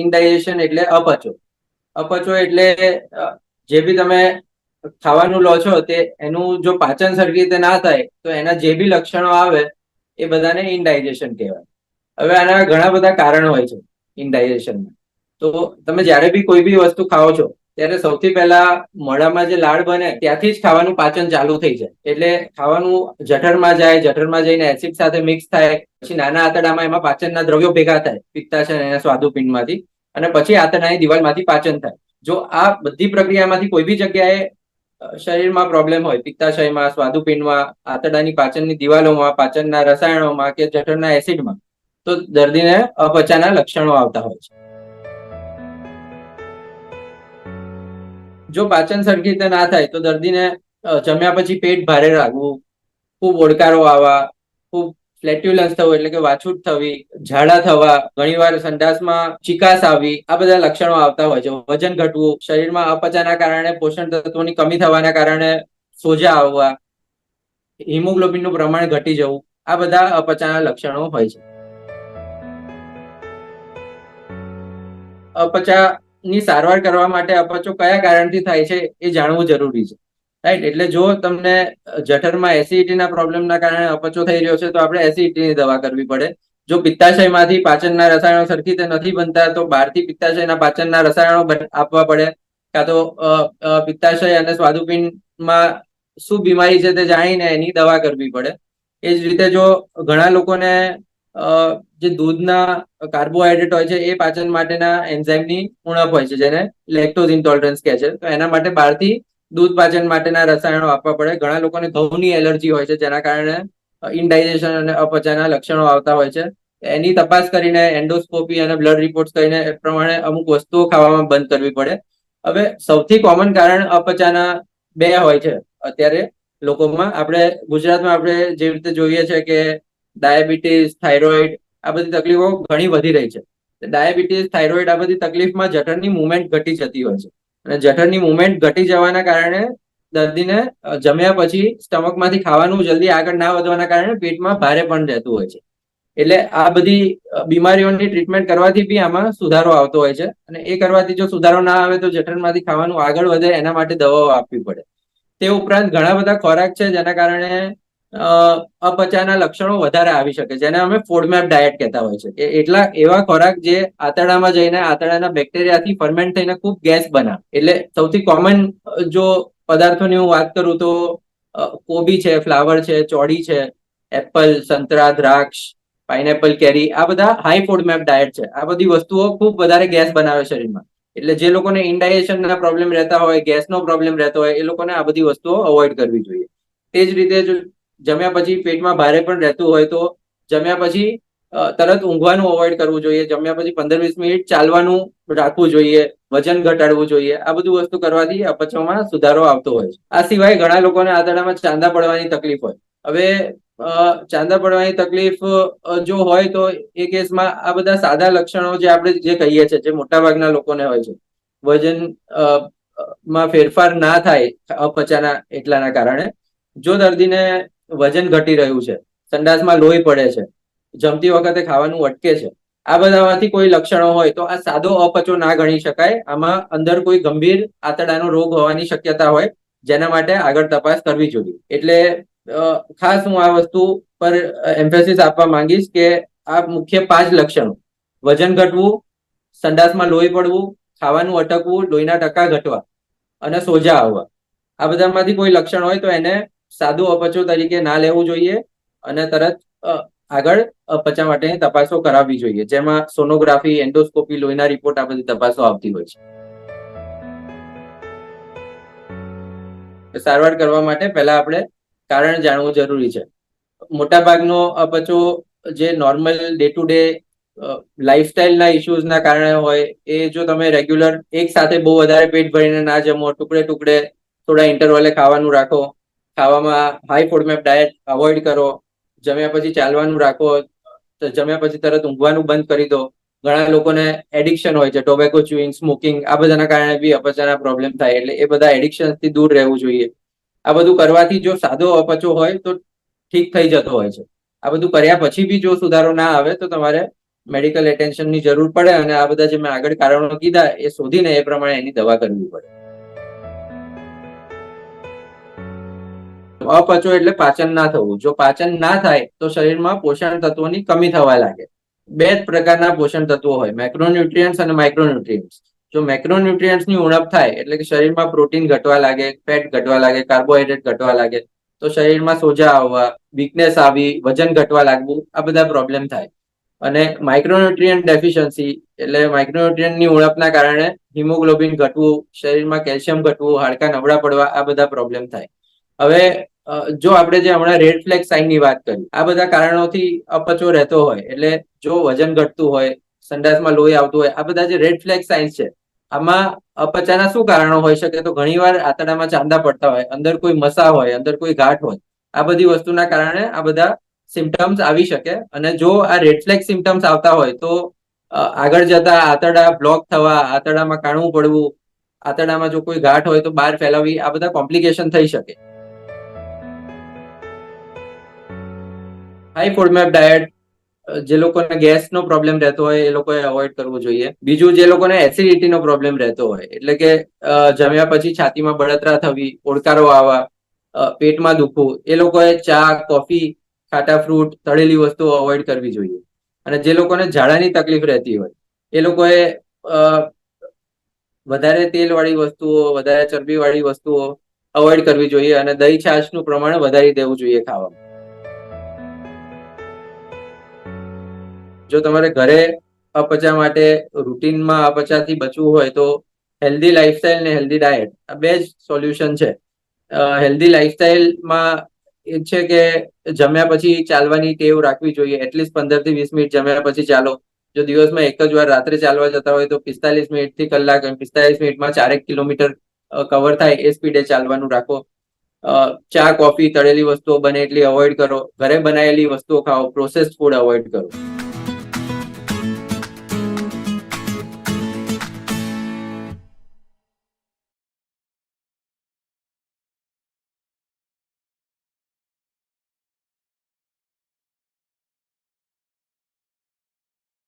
ઇનડાઇજેશન એટલે અપચો. અપચો એટલે જે બી તમે ખાવાનું લો છો તે એનું જો પાચન સરખી રીતે ના થાય, તો એના જે બી લક્ષણો આવે, એ બધાને ઇનડાઇજેશન કહેવાય. હવે આના ઘણા બધા કારણો હોય છે ઇનડાઇજેશનના તો તમે જ્યારે બી કોઈ બી વસ્તુ ખાઓ છો ત્યારે સૌથી પહેલા મોઢામાં જે લાળ બને ત્યાંથી જ ખાવાનું પાચન ચાલુ થઈ જાય. એટલે ખાવાનું જઠરમાં જાય, જઠરમાં જઈને એસિડ સાથે મિક્સ થાય, પછી નાના આંતરડામાં એમાં પાચનના દ્રવ્યો ભેગા થાય પિત્તાશય એના સ્વાદુપિંડમાંથી, અને પછી આંતરડાની દિવાલમાંથી પાચન થાય. જો આ બધી પ્રક્રિયામાંથી કોઈ બી જગ્યાએ શરીરમાં પ્રોબ્લેમ હોય, પિત્તાશયમાં, સ્વાદુપિંડમાં, આંતરડાની પાચનની દિવાલોમાં, પાચનના રસાયણોમાં કે જઠરના એસિડમાં તો દર્દીને અપચાના લક્ષણો આવતા હોય છે. જો પાચન સરખી રીતે ના થાય, તો દર્દીને જમ્યા પછી પેટ ભારે લાગવું, ખૂબ ઓડકારો આવવા, ખૂબ ફ્લેટ્યુલન્સ થવું, એટલે કે વાછૂટ થવી, ઝાડા થવા, ઘણીવાર સંડાસમાં ચિકાસ આવી આ બધા લક્ષણો આવતા હોય છે. વજન ઘટવું, શરીરમાં અપચાના કારણે, પોષણ તત્વોની કમી થવાના કારણે સોજા આવવા, હિમોગ્લોબિનનું પ્રમાણ ઘટી જવું, આ બધા અપચાના લક્ષણો હોય છે. અપચાની સારવાર કરવા માટે અપચો કયા કારણથી થાય છે એ જાણવું જરૂરી છે. રાઈટ એટલે જો તમને જઠરમાં એસિડિટીના પ્રોબ્લેમના કારણે અપચો થઈ રહ્યો છે, તો આપણે એસિડિટીની દવા કરવી પડે. જો પિત્તાશયમાંથી પાચનના રસાયણો સરખી રીતે નથી બનતા, તો બહારથી પિત્તાશયના પાચનના રસાયણો આપવા પડે. કાં તો પિત્તાશય અને સ્વાદુપિંડમાં શું બીમારી છે તે જાણીને એની દવા કરવી પડે. એ જ રીતે જો ઘણા લોકોને જે દૂધના કાર્બોહાઈડ્રેટ હોય છે, એ પાચન માટેના એન્ઝાઇમની ઉણપ હોય છે, જેને લેક્ટોઝ ઇન્ટોલરન્સ કહે છે. તો એના માટે બહારથી દૂધ પાચન માટેના રસાયણો આપવા પડે. ઘણા લોકોને ઘઉંની એલર્જી હોય છે, જેના કારણે ઇનડાઇજેશન અને અપચાના લક્ષણો આવતા હોય છે. એની તપાસ કરીને એન્ડોસ્કોપી અને બ્લડ રિપોર્ટ કરીને એ પ્રમાણે અમુક વસ્તુઓ ખાવામાં બંધ કરવી પડે. હવે સૌથી કોમન કારણ અપચાના બે હોય છે. અત્યારે લોકોમાં આપણે ગુજરાતમાં આપણે જે રીતે જોઈએ છે કે ડાયાબિટીસ, થાઇરોઇડ, આ બધી તકલીફો ઘણી વધી રહી છે. ડાયાબિટીસ, થાઇરોઇડ આ બધી તકલીફમાં જઠરની મુવમેન્ટ ઘટી જતી હોય છે. અને જઠરની મુવમેન્ટ ઘટી જવાના કારણે દર્દીને જમ્યા પછી સ્ટમકમાંથી ખાવાનું જલ્દી આગળ ના વધવાના કારણે પેટમાં ભારે પણ રહેતું હોય છે. એટલે આ બધી બીમારીઓની ટ્રીટમેન્ટ કરવાથી બી આમાં સુધારો આવતો હોય છે. અને એ કરવાથી જો સુધારો ના આવે તો જઠરમાંથી ખાવાનું આગળ વધે, એના માટે દવાઓ આપવી પડે. તે ઉપરાંત ઘણા બધા ખોરાક છે જેના કારણે અપચાના લક્ષણો વધારે આવી શકે, જેને અમે ફોડમેપ ડાયટ કહેતા હોય છે. કે એટલા, એવા ખોરાક જે આંતરડામાં જઈને આંતરડાના બેક્ટેરિયાથી ફર્મેન્ટ થઈને ખૂબ ગેસ બનાવે. એટલે સૌથી કોમન જો પદાર્થોની હું વાત કરું તો કોબી છે, ફ્લાવર છે, ચોળી છે, એપલ, સંતરા, દ્રાક્ષ, પાઇનેપલ, કેરી, આ બધા હાઈ ફોડમેપ ડાયટ છે. આ બધી વસ્તુઓ ખૂબ વધારે ગેસ બનાવે શરીરમાં. એટલે જે લોકોને ઇન્ડાઇજેશનના પ્રોબ્લેમ રહેતા હોય, ગેસનો પ્રોબ્લેમ રહેતો હોય, એ લોકોને આ બધી વસ્તુઓ અવોઇડ કરવી જોઈએ. તે જ રીતે જો જમ્યા પછી પેટમાં ભારે પણ રહેતું હોય તો જમ્યા પછી તરત ઊંઘવાનું અવોઇડ કરવું જોઈએ. જમ્યા પછી પંદર વીસ મિનિટ ચાલવાનું રાખવું જોઈએ. વજન ઘટાડવું જોઈએ. આ બધું વસ્તુ કરવાથી અપચવામાં સુધારો આવતો હોય છે. આ સિવાય ઘણા લોકોને આંતરડામાં ચાંદા પડવાની તકલીફ હોય. હવે ચાંદા પડવાની તકલીફ જો હોય તો એ કેસમાં આ બધા સાદા લક્ષણો જે આપણે જે કહીએ છીએ, જે મોટાભાગના લોકોને હોય છે. વજનમાં ફેરફાર ના થાય અપચાના એટલાના કારણે. જો દર્દીને વજન ઘટી રહ્યું છે. સંડાસમાં લોહી પડે છે. જમતી વખતે ખાવાનું અટકે છે. આ બધામાંથી કોઈ લક્ષણો હોય તો આ સાદો અપચો ના ગણી શકાય. આમાં અંદર કોઈ ગંભીર આંતરડાનો રોગ હોવાની શક્યતા હોય, જેના માટે આગળ તપાસ કરવી જોઈએ. એટલે ખાસ હું આ વસ્તુ પર એમ્ફેસિસ આપવા માંગીશ કે આ મુખ્ય પાંચ લક્ષણો. વજન ઘટવું, સંડાસમાં લોહી પડવું, ખાવાનું અટકવું, લોહીના ટકા ઘટવા અને સોજા આવવા. આ બધામાંથી કોઈ લક્ષણ હોય તો એને સાદું અપચો તરીકે ના લેવું જોઈએ અને તરત આગળ અપચા માટેની તપાસો કરાવવી જોઈએ. જેમાં સોનોગ્રાફી, એન્ડોસ્કોપી, લોહીના રિપોર્ટ આ બધી તપાસો આવતી હોય છે. સારવાર કરવા માટે પહેલા આપણે કારણ જાણવું જરૂરી છે. મોટાભાગનો અપચો જે નોર્મલ ડે ટુ ડે લાઇફસ્ટાઇલના ઇશ્યુઝના કારણે હોય, એ જો તમે રેગ્યુલર એક સાથે બહુ વધારે પેટ ભરીને ના જમો ટુકડે ટુકડે થોડા ઇન્ટરવલે ખાવાનું રાખો ખાવામાં હાઈ ફોડમેપ ડાયટ અવોઇડ કરો. જમ્યા પછી ચાલવાનું રાખો. જમ્યા પછી તરત ઊંઘવાનું બંધ કરી દો. ઘણા લોકોને એડિક્શન હોય છે. ટોબેકો ચ્યુઇંગ સ્મોકિંગ આ બધાના કારણે બી અપચાના પ્રોબ્લેમ થાય. એટલે એ બધા એડિક્શનથી દૂર રહેવું જોઈએ. આ બધું કરવાથી જો સાદો અપચો હોય તો ઠીક થઈ જતો હોય છે. આ બધું કર્યા પછી બી જો સુધારો ના આવે તો તમારે મેડિકલ એટેન્શનની જરૂર પડે અને આ બધા જે મેં આગળ કારણો કીધા એ શોધીને એ પ્રમાણે એની દવા કરવી પડે. અપચો એટલે પાચન ના થવું. જો પાચન ના થાય, તો શરીરમાં પોષણ તત્વોની કમી થવા લાગે. બે જ પ્રકારના પોષણ તત્વો હોય મેક્રોન્યુટ્રિયન્ટ્સ અને માઇક્રોન્યુટ્રિયન્ટ્સ જો મેક્રોન્યુટ્રિયન્ટ્સની ઉણપ થાય, એટલે કે શરીરમાં પ્રોટીન ઘટવા લાગે ફેટ ઘટવા લાગે કાર્બોહાઈડ્રેટ ઘટવા લાગે, તો શરીરમાં સોજા આવવા વીકનેસ આવી, વજન ઘટવા લાગવું, આ બધા પ્રોબ્લેમ થાય. અને માઇક્રોન્યુટ્રિયન્ટ ડેફિશિયન્સી એટલે માઇક્રોન્યુટ્રિયન્ટની ઉણપના કારણે હિમોગ્લોબિન ઘટવું, શરીરમાં કેલ્શિયમ ઘટવું, હાડકા નબળા પડવા, આ બધા પ્રોબ્લેમ થાય. હવે જો આપણે જે હમણાં રેડ ફ્લેગ સાઇનની વાત કરી, આ બધા કારણોથી અપચો રહેતો હોય, એટલે જો વજન ઘટતું હોય, સંડાસમાં લોહી આવતું હોય, આ બધા જે રેડ ફ્લેગ સાઇન્સ છે, આમાં અપચાના શું કારણો હોઈ શકે? તો ઘણીવાર આંતરડામાં ચાંદા પડતા હોય, અંદર કોઈ મસા હોય, અંદર કોઈ ગાંઠ હોય, આ બધી વસ્તુના કારણે આ બધા સિમ્ટમ્સ આવી શકે. અને જો આ રેડ ફ્લેગ સિમ્ટમ્સ આવતા હોય, તો આગળ જતા આંતરડા બ્લોક થવા, આંતરડામાં કાણવું પડવું, આંતરડામાં જો કોઈ ગાંઠ હોય તો બહાર ફેલાવી આ બધા કોમ્પ્લિકેશન થઈ શકે. હાઈ ફૂડમેપ ડાયટ જે લોકોને ગેસનો પ્રોબ્લેમ રહેતો હોય, એ લોકોએ અવોઇડ કરવું જોઈએ. બીજું, જે લોકોને એસિડિટીનો પ્રોબ્લેમ રહેતો હોય, એટલે કે જમ્યા પછી છાતીમાં બળતરા થવી, ઓડકારો આવવા પેટમાં દુખવું, એ લોકોએ ચા, કોફી, ખાટા ફ્રૂટ તળેલી વસ્તુઓ અવોઇડ કરવી જોઈએ. અને જે લોકોને ઝાડાની તકલીફ રહેતી હોય, એ લોકોએ વધારે તેલવાળી વસ્તુઓ, વધારે ચરબીવાળી વસ્તુઓ અવોઇડ કરવી જોઈએ અને દહીં છાશનું પ્રમાણ વધારી દેવું જોઈએ ખાવામાં. જો તમારે ઘરે અપચા માટે રૂટીનમાં અપચાથી બચવું હોય તો હેલ્ધી લાઈફસ્ટાઈલ ને હેલ્ધી ડાયટ આ બે જ સોલ્યુશન છે. હેલ્ધી લાઈફસ્ટાઈલમાં એ છે કે જમ્યા પછી ચાલવાની ટેવ રાખવી જોઈએ. એટલીસ્ટ પંદરથી વીસ મિનિટ જમ્યા પછી ચાલો. જો દિવસમાં એક જ વાર રાત્રે ચાલવા જતા હોય તો પિસ્તાલીસ મિનિટથી કલાક પિસ્તાલીસ મિનિટમાં ચારેક કિલોમીટર કવર થાય એ સ્પીડે ચાલવાનું રાખો. ચા કોફી તળેલી વસ્તુઓ બને એટલી અવોઇડ કરો. ઘરે બનાવેલી વસ્તુઓ ખાઓ. પ્રોસેસ્ડ ફૂડ અવોઇડ કરો.